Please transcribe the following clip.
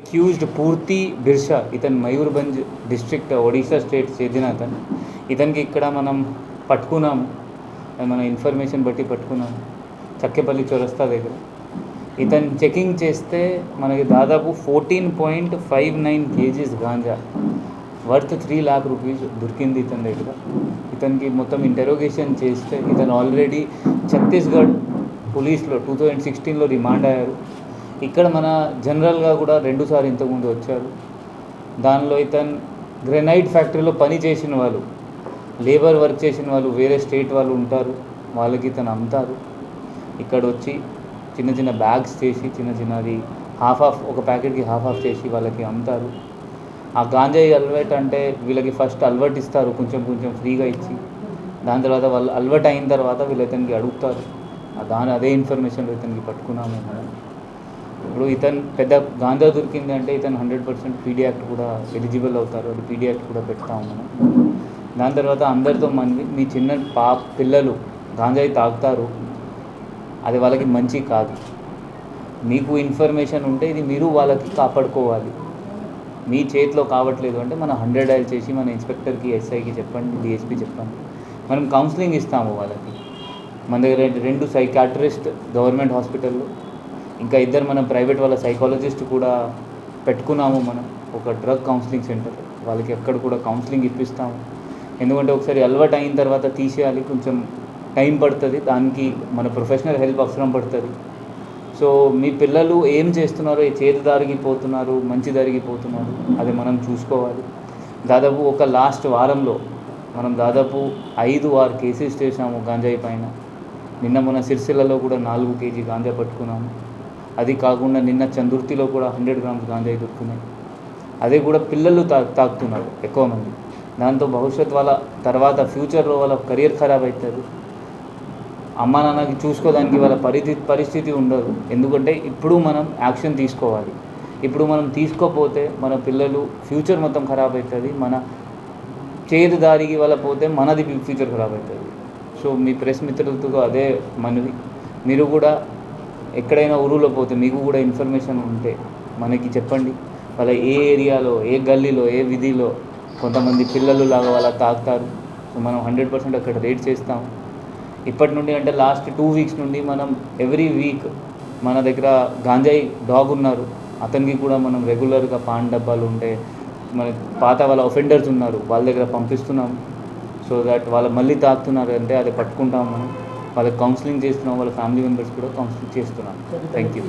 Accused పూర్తి బిర్షా ఇతను Mayurbhanj district Odisha state చెందిన అతను. ఇతనికి ఇక్కడ మనం పట్టుకున్నాము. మన ఇన్ఫర్మేషన్ బట్టి పట్టుకున్నాం చక్కెపల్లి చొరస్తా దగ్గర. ఇతను చెకింగ్ చేస్తే మనకి దాదాపు fourteen point five nine KGs ganja. Worth three lakh rupees దొరికింది ఇతని దగ్గర. ఇతనికి మొత్తం ఇంటరోగేషన్ చేస్తే ఇతను ఆల్రెడీ ఛత్తీస్గఢ్ పోలీస్లో టూ థౌజండ్ సిక్స్టీన్లో రిమాండ్ అయ్యారు. ఇక్కడ మన జనరల్గా కూడా రెండుసార్లు ఇంతకుముందు వచ్చారు. దానిలో ఇతను గ్రెనైట్ ఫ్యాక్టరీలో పని చేసిన వాళ్ళు లేబర్ వర్క్ చేసిన వాళ్ళు వేరే స్టేట్ వాళ్ళు ఉంటారు. వాళ్ళకి ఇతను అమ్ముతారు. ఇక్కడ వచ్చి చిన్న చిన్న బ్యాగ్స్ చేసి చిన్న చిన్నది హాఫ్ ఆఫ్ ఒక ప్యాకెట్కి హాఫ్ ఆఫ్ చేసి వాళ్ళకి అమ్ముతారు. ఆ గాంజాయి అలవాట్ అంటే వీళ్ళకి ఫస్ట్ అలవాటు ఇస్తారు కొంచెం కొంచెం ఫ్రీగా ఇచ్చి. దాని తర్వాత వాళ్ళు అలవాటు అయిన తర్వాత వీళ్ళు ఇతనికి అడుగుతారు. దాని అదే ఇన్ఫర్మేషన్లో ఇతనికి పట్టుకున్నాము మనం. ఇప్పుడు ఇతను పెద్ద గాంజా దొరికింది అంటే ఇతను హండ్రెడ్ పర్సెంట్ పీడీ యాక్ట్ కూడా ఎలిజిబుల్ అవుతారు. అది పీడీ యాక్ట్ కూడా పెడతాము మనం. దాని తర్వాత అందరితో మన మీ చిన్న పా పిల్లలు గాంజాయి తాగుతారు. అది వాళ్ళకి మంచి కాదు. మీకు ఇన్ఫర్మేషన్ ఉంటే ఇది మీరు వాళ్ళకి కాపాడుకోవాలి. మీ చేతిలో కావట్లేదు అంటే మన హండ్రెడ్ డైల్ చేసి మన ఇన్స్పెక్టర్కి ఎస్ఐకి చెప్పండి డిఎస్పీ చెప్పండి. మనం కౌన్సిలింగ్ ఇస్తాము వాళ్ళకి. మన దగ్గర రెండు- రెండు సైకాట్రిస్ట్ గవర్నమెంట్ హాస్పిటల్లో ఇంకా ఇద్దరు మనం ప్రైవేట్ వాళ్ళ సైకాలజిస్ట్ కూడా పెట్టుకున్నాము మనం. ఒక డ్రగ్ కౌన్సిలింగ్ సెంటర్ వాళ్ళకి ఎక్కడ కూడా కౌన్సిలింగ్ ఇప్పిస్తాము. ఎందుకంటే ఒకసారి అలవాటు అయిన తర్వాత తీసేయాలి. కొంచెం టైం పడుతుంది. దానికి మన ప్రొఫెషనల్ హెల్ప్ అవసరం పడుతుంది. సో మీ పిల్లలు ఏం చేస్తున్నారో ఏ చేతి దారిగిపోతున్నారు మంచి దారిగిపోతున్నారు అది మనం చూసుకోవాలి. దాదాపు ఒక లాస్ట్ వారంలో మనం దాదాపు ఐదు ఆరు కేసెస్ చేసాము గాంజాయి పైన. నిన్న మన సిరిసిల్లలో కూడా నాలుగు కేజీ గాంజా పట్టుకున్నాము. అది కాకుండా నిన్న చందుర్తిలో కూడా హండ్రెడ్ గ్రామ్స్ గాంజాయి దొరుకుతున్నాయి. అదే కూడా పిల్లలు తా తాకుతున్నారు ఎక్కువ మంది. దాంతో భవిష్యత్ వాళ్ళ తర్వాత ఫ్యూచర్లో వాళ్ళ కెరియర్ ఖరాబ్ అవుతుంది అమ్మ నాన్నకి చూసుకోవడానికి వాళ్ళ పరిస్థితి పరిస్థితి ఉండదు. ఎందుకంటే ఇప్పుడు మనం యాక్షన్ తీసుకోవాలి. ఇప్పుడు మనం తీసుకోపోతే మన పిల్లలు ఫ్యూచర్ మొత్తం ఖరాబ్ అవుతుంది మన చేదు దారికి వాళ్ళ పోతే మనది ఫ్యూచర్ ఖరాబ్ అవుతుంది సో మీ ప్రెస్ మిత్రులతో అదే మనవి. మీరు కూడా ఎక్కడైనా ఊరులో పోతే మీకు కూడా ఇన్ఫర్మేషన్ ఉంటే మనకి చెప్పండి. వాళ్ళ ఏ ఏరియాలో ఏ గల్లీలో ఏ విధిలో కొంతమంది పిల్లలు లాగా వాళ్ళ తాగుతారు సో మనం హండ్రెడ్ పర్సెంట్ అక్కడ రేట్ చేస్తాం. ఇప్పటి నుండి అంటే లాస్ట్ టూ వీక్స్ నుండి మనం ఎవ్రీ వీక్ మన దగ్గర గాంజాయి డాగ్ ఉన్నారు. అతనికి కూడా మనం రెగ్యులర్గా పాన్ డబ్బాలు ఉంటే మన పాత వాళ్ళ ఒఫెండర్స్ ఉన్నారు వాళ్ళ దగ్గర పంపిస్తున్నాం. సో దట్ వాళ్ళు మళ్ళీ తాగుతున్నారు అంటే అది పట్టుకుంటాం మనం. వాళ్ళకి కౌన్సిలింగ్ చేస్తున్నాం వాళ్ళ ఫ్యామిలీ మెంబర్స్ కూడా కౌన్సిలింగ్ చేస్తున్నాం. Thank you